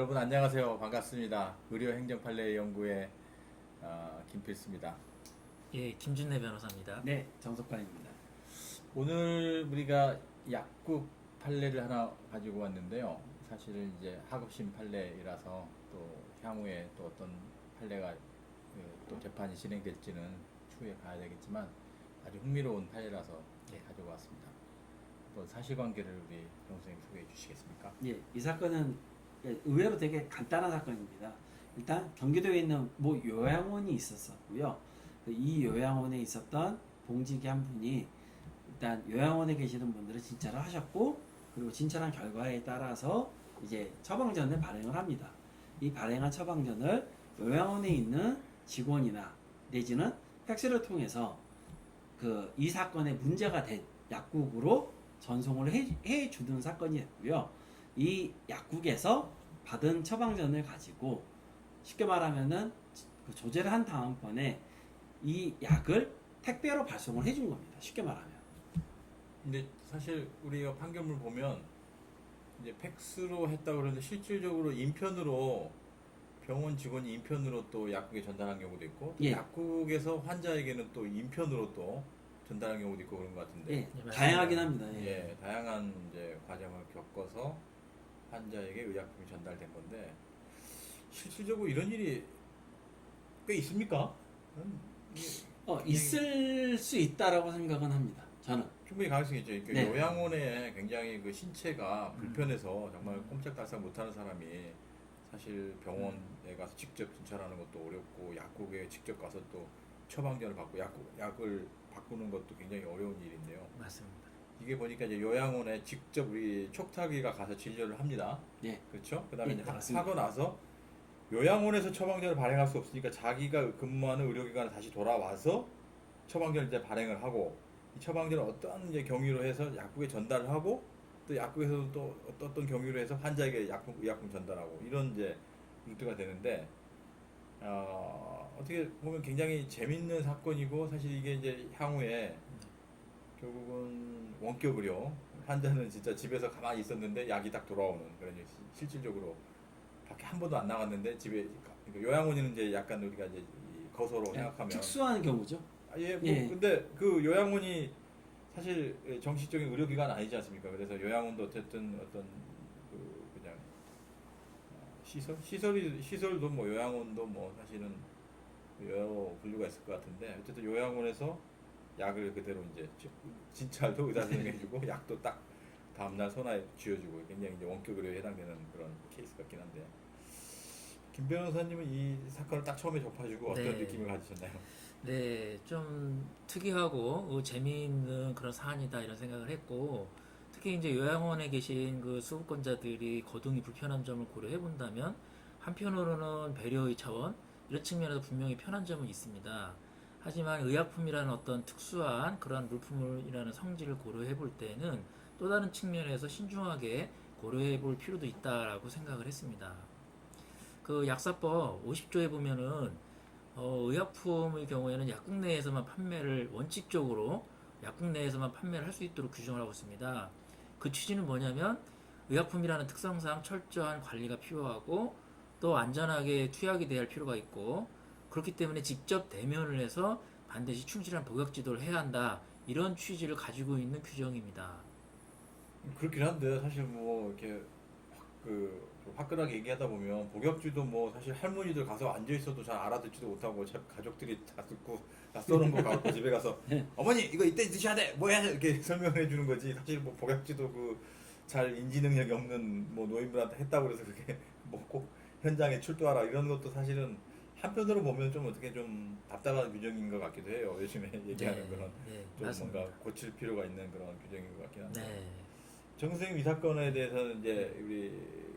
여러분 안녕하세요. 반갑습니다. 의료 행정 판례 연구의 어, 김필수입니다. 예, 김준래 변호사입니다. 네, 정석관입니다. 오늘 우리가 약국 판례를 하나 가지고 왔는데요. 사실 이제 하급심 판례이라서 또 향후에 또 어떤 판례가 그, 또 재판이 진행될지는 추후에 봐야 되겠지만 아주 흥미로운 판례라서 네. 가지고 왔습니다. 또 사실관계를 우리 변호사님 소개해 주시겠습니까? 예, 이 사건은 의외로 되게 간단한 사건입니다. 일단 경기도에 있는 모 요양원이 있었었고요. 그이 요양원에 있었던 봉직이 한 분이 일단 요양원에 계시는 분들은 진찰을 하셨고 그리고 진찰한 결과에 따라서 이제 처방전을 발행을 합니다. 이 발행한 처방전을 요양원에 있는 직원이나 내지는 팩스를 통해서 그 이 사건에 문제가 된 약국으로 전송을 해, 해 주는 사건이었고요. 이 약국에서 받은 처방전을 가지고 쉽게 말하면은 그 조제를 한 다음번에 이 약을 택배로 발송을 해준 겁니다. 쉽게 말하면. 근데 사실 우리가 판결문 보면 이제 팩스로 했다고 그러는데 실질적으로 인편으로 병원 직원이 인편으로 또 약국에 전달한 경우도 있고 또 예. 약국에서 환자에게는 또 인편으로 또 전달한 경우도 있고 그런 것 같은데 예. 다양하긴 합니다. 예, 예. 다양한 이제 과정을 겪어서 환자에게 의약품이 전달된 건데 실질적으로 이런 일이 꽤 있습니까? 음, 어, 있을 수 있다라고 생각은 합니다. 저는. 충분히 가능성이 있죠. 이렇게 네. 요양원에 굉장히 그 신체가 불편해서 정말 꼼짝달싹 못하는 사람이 사실 병원에 가서 직접 진찰하는 것도 어렵고 약국에 직접 가서 또 처방전을 받고 약국, 약을 바꾸는 것도 굉장히 어려운 일인데요. 맞습니다. 이게 보니까 이제 요양원에 직접 우리 촉탁이가 가서 진료를 합니다. 예. 그렇죠? 그다음에 예, 이제 맞습니다. 하고 나서 요양원에서 처방전을 발행할 수 없으니까 자기가 근무하는 의료기관에 다시 돌아와서 처방전을 이제 발행을 하고 이 처방전을 어떠한 이제 경위로 해서 약국에 전달을 하고 또 약국에서도 또 어떤 경위로 해서 환자에게 약품 의약품 전달하고 이런 이제 루트가 되는데 어, 어떻게 보면 굉장히 재밌는 사건이고 사실 이게 이제 향후에 결국은 원격 의료 환자는 진짜 집에서 가만히 있었는데 약이 딱 돌아오는 그런 실질적으로 밖에 한 번도 안 나갔는데 집에 가- 그러니까 요양원이는 이제 약간 우리가 이제 이 거소로 생각하면 특수한 경우죠. 아, 예, 뭐 예. 근데 그 요양원이 사실 정식적인 의료기관 아니지 않습니까? 그래서 요양원도 어쨌든 어떤 그 그냥 어, 시설 시설이 시설도 뭐 요양원도 뭐 사실은 여러 분류가 있을 것 같은데 어쨌든 요양원에서 약을 그대로 이제 지- 진찰도 의사 선생님이 해주고 약도 딱 다음날 손아에 쥐어주고 굉장히 이제 원격 의료에 해당되는 그런 케이스 같긴 한데 김 변호사님은 이 사건을 딱 처음에 접하시고 어떤 네. 느낌을 가지셨나요? 네, 좀 특이하고 어, 재미있는 그런 사안이다 이런 생각을 했고 특히 이제 요양원에 계신 그 수급권자들이 거동이 불편한 점을 고려해 본다면 한편으로는 배려의 차원 이런 측면에서 분명히 편한 점은 있습니다. 하지만 의약품이라는 어떤 특수한 그런 물품이라는 성질을 고려해 볼 때는 또 다른 측면에서 신중하게 고려해 볼 필요도 있다라고 생각을 했습니다. 그 약사법 50조에 보면은 어, 의약품의 경우에는 약국 내에서만 판매를 원칙적으로 약국 내에서만 판매를 할 수 있도록 규정을 하고 있습니다. 그 취지는 뭐냐면 의약품이라는 특성상 철저한 관리가 필요하고 또 안전하게 투약이 할 필요가 있고 그렇기 때문에 직접 대면을 해서 반드시 충실한 복역 지도를 해야 한다. 이런 취지를 가지고 있는 규정입니다. 그렇긴 한데 사실 뭐 이렇게 확, 그 화끈하게 얘기하다 보면 복역주도 뭐 사실 할머니들 가서 앉아 있어도 잘 알아듣지도 못하고 자- 가족들이 다 듣고 다 써놓은 거 갖고 집에 가서 어머니 이거 이때 드셔야 돼. 뭐야 이렇게 설명해 주는 거지. 사실 뭐 복역주도 그 잘 인지 능력이 없는 뭐 노인분한테 했다고 그래서 그게 뭐 꼭 현장에 출두하라 이런 것도 사실은 한편으로 보면 좀 어떻게 좀 답답한 규정인 것 같기도 해요 요즘에 얘기하는 그런 네, 좀 맞습니다. 뭔가 고칠 필요가 있는 그런 규정인 것 같긴 한데 네. 정 선생님 이 사건에 대해서는 이제 우리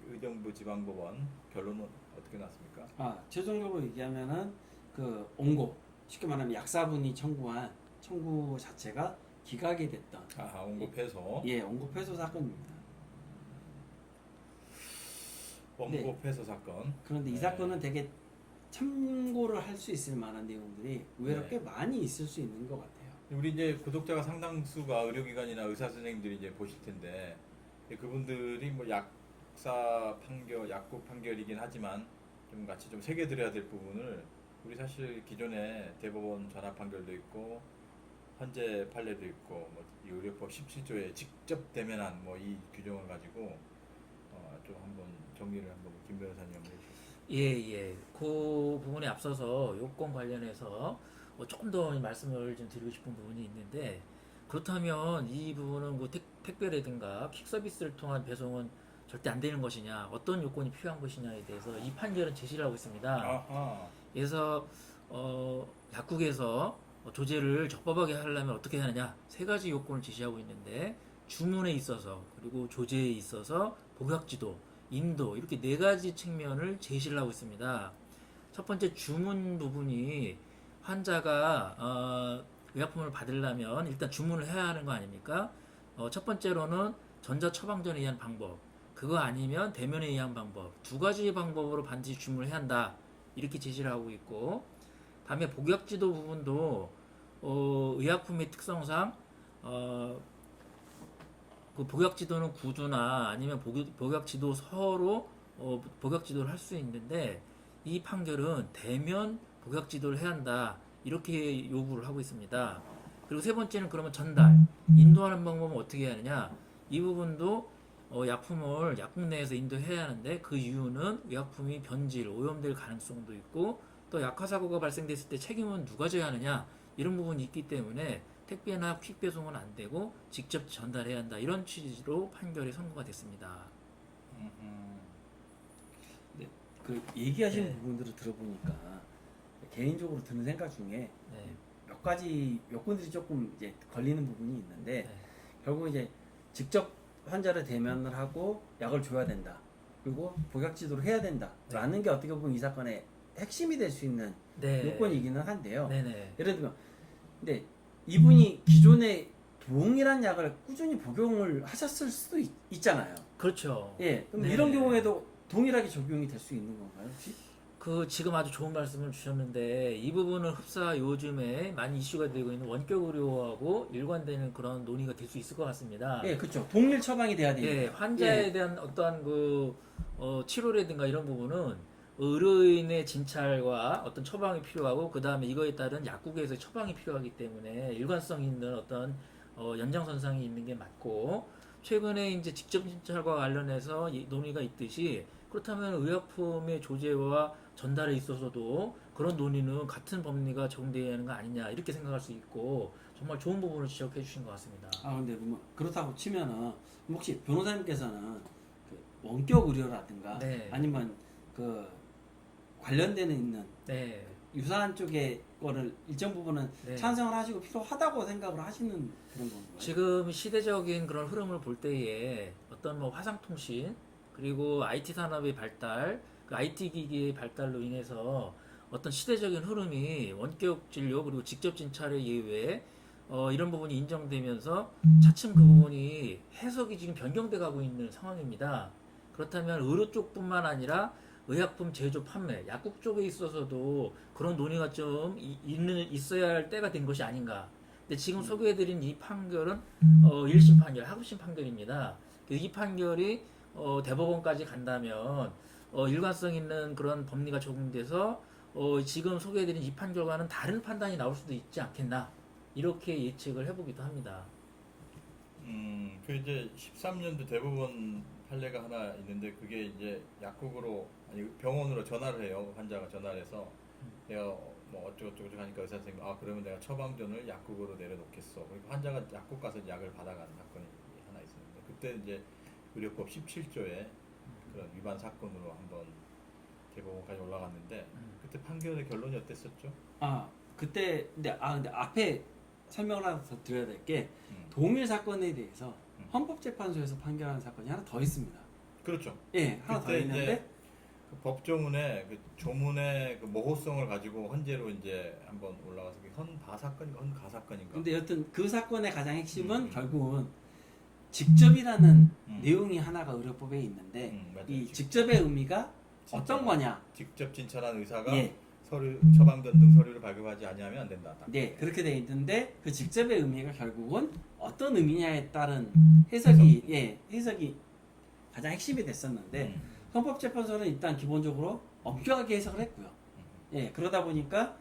의정부 지방법원 결론은 어떻게 났습니까? 아, 최종적으로 얘기하면은 그 온고 쉽게 말하면 약사분이 청구한 청구 자체가 기각이 됐던 아, 원고 패소, 예, 온고 패소 사건입니다. 원고 네. 패소 사건. 그런데 이 네. 사건은 되게 참고를 할 수 있을 만한 내용들이 의외로 네. 꽤 많이 있을 수 있는 것 같아요. 우리 이제 구독자가 상당수가 의료기관이나 의사 선생님들이 이제 보실 텐데 그분들이 뭐약 약사 판결, 약국 판결이긴 하지만 좀 같이 좀 새겨드려야 될 부분을 우리 사실 기존에 대법원 전합 판결도 있고 헌재 판례도 있고 뭐이 의료법 17조에 직접 대면한 뭐 이 규정을 가지고 어, 좀 한번 정리를 한번 김 변호사님 해주세요. 예, 예. 그 부분에 앞서서 요건 관련해서 뭐 조금 더 말씀을 좀 드리고 싶은 부분이 있는데 그렇다면 이 부분은 그 택, 택배라든가 퀵 서비스를 통한 배송은 절대 안 되는 것이냐, 어떤 요건이 필요한 것이냐에 대해서 이 판결은 제시를 하고 있습니다. 아하. 그래서 어, 약국에서 어, 조제를 적법하게 하려면 어떻게 하느냐 세 가지 요건을 제시하고 있는데 주문에 있어서 그리고 조제에 있어서 복약지도, 인도 이렇게 네 가지 측면을 제시를 하고 있습니다. 첫 번째 주문 부분이 환자가 어, 의약품을 받으려면 일단 주문을 해야 하는 거 아닙니까? 어, 첫 번째로는 전자 처방전에 의한 방법, 그거 아니면 대면에 의한 방법 두 가지 방법으로 반드시 주문을 해야 한다. 이렇게 제시를 하고 있고 다음에 복약지도 부분도 어, 의약품의 특성상 어, 그 복약지도는 구두나 아니면 복- 복약 지도 서로 어, 복약지도를 할 수 있는데 이 판결은 대면 복약지도를 해야 한다. 이렇게 요구를 하고 있습니다. 그리고 세 번째는 그러면 전달. 인도하는 방법은 어떻게 하느냐? 이 부분도 어, 약품을 약국 내에서 인도해야 하는데 그 이유는 의약품이 변질, 오염될 가능성도 있고 또 약화 사고가 발생됐을 때 책임은 누가 져야 하느냐? 이런 부분이 있기 때문에 택배나 퀵 배송은 안 되고 직접 전달해야 한다 이런 취지로 판결이 선고가 됐습니다. 음흠. 그 얘기하신 네. 부분들을 들어보니까 개인적으로 드는 생각 중에 네. 몇 가지 요건들이 조금 이제 걸리는 부분이 있는데 네. 결국 이제 직접 환자를 대면을 하고 약을 줘야 된다. 그리고 복약 지도를 해야 된다라는 게 어떻게 보면 이 사건의 핵심이 될 수 있는 네. 요건이기는 한데요. 네네. 예를 들면 근데 이분이 기존에 동일한 약을 꾸준히 복용을 하셨을 수도 있, 있잖아요. 그렇죠. 예. 그럼 네. 이런 경우에도 동일하게 적용이 될 수 있는 건가요, 혹시? 그 지금 아주 좋은 말씀을 주셨는데 이 부분은 흡사 요즘에 많이 이슈가 되고 있는 원격 의료하고 일관되는 그런 논의가 될 수 있을 것 같습니다. 예, 그렇죠. 동일 처방이 돼야 되니까. 예, 환자에 대한 어떠한 그 어, 치료라든가 이런 부분은 의료인의 진찰과 어떤 처방이 필요하고 그 다음에 이거에 따른 약국에서 처방이 필요하기 때문에 일관성 있는 어떤 어, 연장선상이 있는 게 맞고 최근에 이제 직접 진찰과 관련해서 이 논의가 있듯이 그렇다면 의약품의 조제와 전달에 있어서도 그런 논의는 같은 법리가 적용되어야 하는 거 아니냐 이렇게 생각할 수 있고 정말 좋은 부분을 지적해 주신 것 같습니다. 아 근데 뭐 그렇다고 치면은 혹시 변호사님께서는 그 원격 의료라든가 네. 아니면 그 관련되는 있는 네. 유사한 쪽의 거를 일정 부분은 네. 찬성을 하시고 필요하다고 생각을 하시는 그런 건가요? 지금 시대적인 그런 흐름을 볼 때에 어떤 뭐 화상통신 그리고 IT 산업의 발달, 그 IT 기기의 발달로 인해서 어떤 시대적인 흐름이 원격 진료 그리고 직접 진찰의 예외 어, 이런 부분이 인정되면서 차츰 그 부분이 해석이 지금 변경돼 가고 있는 상황입니다. 그렇다면 의료 쪽뿐만 아니라 의약품 제조 판매, 약국 쪽에 있어서도 그런 논의가 좀 이- 있는 있어야 할 때가 된 것이 아닌가. 근데 지금 소개해드린 이 판결은 어, 1심 판결, 하급심 판결입니다. 이 판결이 어, 대법원까지 간다면 어, 일관성 있는 그런 법리가 적용돼서 어, 지금 소개해드린 이 판결과는 다른 판단이 나올 수도 있지 않겠나 이렇게 예측을 해보기도 합니다. 음, 그 이제 13년도 대법원 판례가 하나 있는데 그게 이제 약국으로 아니 병원으로 전화를 해요. 환자가 전화를 해서 내가 뭐 어쩌고저쩌고 하니까 의사 선생님 아 그러면 내가 처방전을 약국으로 내려놓겠어. 그러니까 환자가 약국 가서 약을 받아가는 사건이 하나 있었는데 그때 이제 의료법 17조에 그런 위반 사건으로 한번 대법원까지 올라갔는데 음. 그때 판결의 결론이 어땠었죠? 아 그때 근데 아 근데 앞에 설명을 하나 더 드려야 될 게 음. 동일 사건에 대해서 음. 헌법재판소에서 판결한 사건이 하나 더 있습니다. 그렇죠. 예, 하나 더 있는데 그 법조문의 그 조문의 그 모호성을 가지고 헌재로 이제 한번 올라가서 그게 헌바 사건인가 헌가 사건인가. 근데 여튼 그 사건의 가장 핵심은 음. 결국은 직접이라는 음. 내용이 하나가 의료법에 있는데 음, 맞아요. 이 직- 직접의 의미가 어떤 거냐? 직접 진찰한 의사가 예, 서류 처방전 등 서류를 발급하지 아니하면 안 된다. 딱. 네 그렇게 돼 있는데 그 직접의 의미가 결국은 어떤 의미냐에 따른 해석이 예 해석이 가장 핵심이 됐었는데 음. 헌법재판소는 일단 기본적으로 엄격하게 해석을 했고요. 예, 그러다 보니까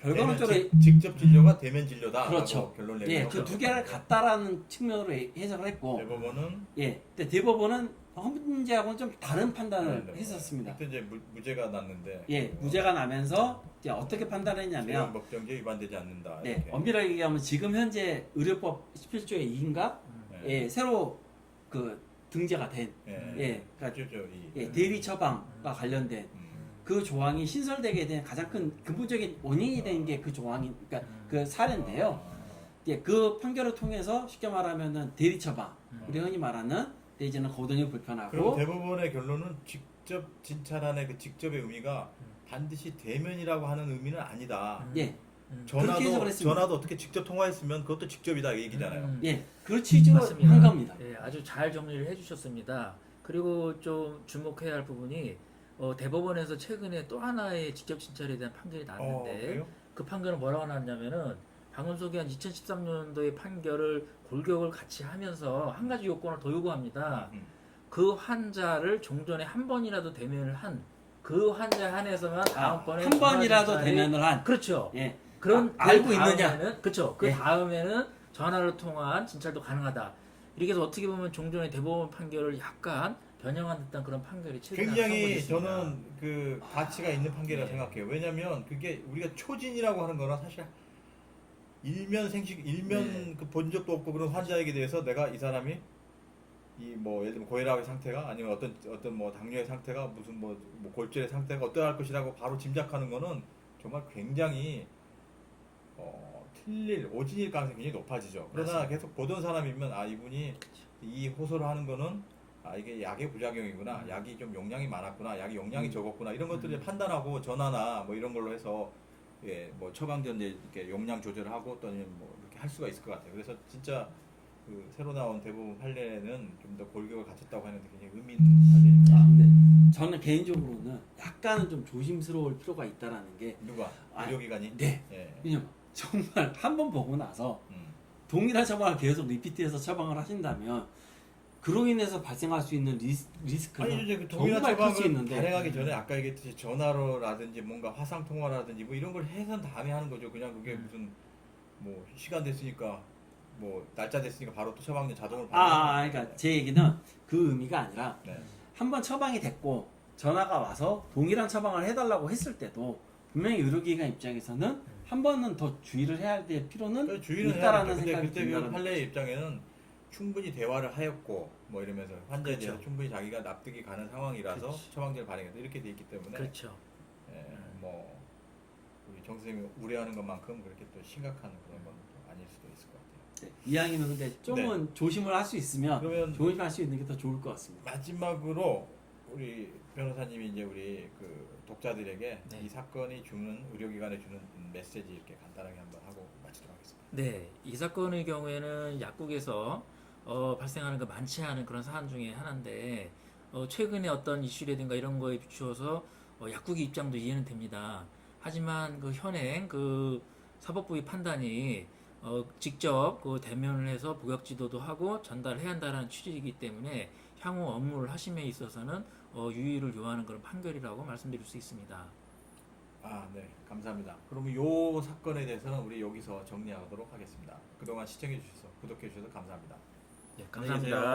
결과론적으로 대면 직- 직접 진료가 대면 진료다. 그렇죠. 결론 예, 내고 그두 개를 같다라는 측면으로 해- 해석을 했고 대법원은 예, 근데 대법원은 헌문제하고는 좀 다른 판단을 네, 네. 했었습니다. 그때 이제 무, 무죄가 났는데 예, 무죄가 나면서 이제 어떻게 판단했냐면 법정제 위반되지 않는다. 네, 이렇게. 엄밀하게 얘기하면 지금 현재 의료법 17조의 2인가 네. 예, 새로 그 등재가 된 예. 예, 그러니까 그렇죠. 이- 예, 대리 처방과 관련된 음. 그 조항이 신설되게 된 가장 큰 근본적인 원인이 된 게 그 조항이 그러니까 그 사례인데요. 아, 예, 그 판결을 통해서 쉽게 말하면은 대리 처방, 음. 우리 흔히 말하는 이제는 거동이 그럼 불편하고 대법원의 결론은 직접 진찰안의 그 직접의 의미가 반드시 대면이라고 하는 의미는 아니다. 음. 예, 음. 그렇게 해석을 전화도 했습니다. 전화도 어떻게 직접 통화했으면 그것도 직접이다 이 얘기잖아요. 음. 예, 그 취지로 맞습니다. 한 겁니다. 예, 아주 잘 정리를 해주셨습니다. 그리고 좀 주목해야 할 부분이 어, 대법원에서 최근에 또 하나의 직접 진찰에 대한 판결이 어, 나왔는데 그래요? 그 판결은 뭐라고 나왔냐면은 방금 소개한 2013년도의 판결을 골격을 같이 하면서 한 가지 요건을 더 요구합니다. 음. 그 환자를 종전에 한 번이라도 대면을 한 그 환자에 한해서만 다음번에 한 번이라도 전화 진찰이- 대면을 한 그렇죠. 예, 그런 아, 알고 그 있느냐? 그렇죠. 그 예. 다음에는 전화로 통한 진찰도 가능하다. 이렇게 해서 어떻게 보면 종전의 대법원 판결을 약간 변형한 듯한 그런 판결이 최근에 굉장히. 저는 그 가치가 있는 판결이라 고 네. 생각해요. 왜냐하면 그게 우리가 초진이라고 하는 거는 사실 일면 생식 일면 네. 그본 적도 없고 그런 환자에게 대해서 내가 이 사람이 이 뭐 예를 들면 고혈압의 상태가 아니면 어떤 어떤 뭐 당뇨의 상태가 무슨 뭐, 뭐 골절의 상태가 어떠할 것이라고 바로 짐작하는 거는 정말 굉장히 어, 틀릴 오진일 가능성이 굉장히 높아지죠. 그러나 맞습니다. 계속 보던 사람이면 아 이분이 이 호소를 하는 거는 아 이게 약의 부작용이구나 음. 약이 좀 용량이 많았구나 약이 용량이 음. 적었구나 이런 것들을 음. 판단하고 전화나 뭐 이런 걸로 해서 예 뭐 처방전 이제 이렇게 용량 조절을 하고 또는 뭐 이렇게 할 수가 있을 것 같아요 그래서 진짜 그 새로 나온 대부분 판례는 좀 더 골격을 갖췄다고 하는데 굉장히 의미 있는 판례입니다 아, 저는 개인적으로는 약간은 좀 조심스러울 필요가 있다라는 게 누가 아, 의료기관이 네. 예. 왜냐면 정말 한 번 보고 나서 음. 동일한 처방을 계속 리피트해서 처방을 하신다면 그로 인해서 발생할 수 있는 리스, 리스크는 아니 이제 그 동일한 정말 클 수 처방을 있는데 발행하기 전에 아까 얘기했듯이 전화로라든지 뭔가 화상 통화라든지 뭐 이런 걸 해선 다음에 하는 거죠. 그냥 그게 음. 무슨 뭐 시간 됐으니까 뭐 날짜 됐으니까 바로 또 처방전 자동으로 아, 아, 그러니까. 제 얘기는 그 의미가 아니라 네. 한 번 처방이 됐고 전화가 와서 동일한 처방을 해달라고 했을 때도 분명히 의료기관 입장에서는 한 번은 더 주의를 해야 될 필요는 주의는 있다라는 해야 근데 생각이 그때 그 든다는 판례 입장에는 충분히 대화를 하였고 뭐 이러면서 환자에 그렇죠. 대해서 충분히 자기가 납득이 가는 상황이라서 그렇죠. 처방전을 발행했다 이렇게 돼 있기 때문에 그렇죠. 예, 뭐 우리 정 선생님이 우려하는 것만큼 그렇게 또 심각한 그런 건 또 아닐 수도 있을 것 같아요. 네, 이왕이면 근데 조금은 조심을 할 수 있으면 그러면 조심할 수 있는 게 더 좋을 것 같습니다. 마지막으로 우리 변호사님이 이제 우리 그 독자들에게 네. 이 사건이 주는 의료기관에 주는 메시지 이렇게 간단하게 한번 하고 마치도록 하겠습니다. 네, 이 사건의 경우에는 약국에서 어, 발생하는 그 많지 않은 그런 사안 중에 하나인데 어, 최근에 어떤 이슈라든가 이런 거에 비추어서 어, 약국의 입장도 이해는 됩니다. 하지만 그 현행 그 사법부의 판단이 어, 직접 그 대면을 해서 복역 지도도 하고 전달해야 한다는 취지이기 때문에 향후 업무를 하심에 있어서는 어, 유의를 요하는 그런 판결이라고 말씀드릴 수 있습니다. 아, 네, 감사합니다. 그러면 요 사건에 대해서는 우리 여기서 정리하도록 하겠습니다. 그동안 시청해 주셔서 구독해 주셔서 감사합니다. 예. 감사합니다.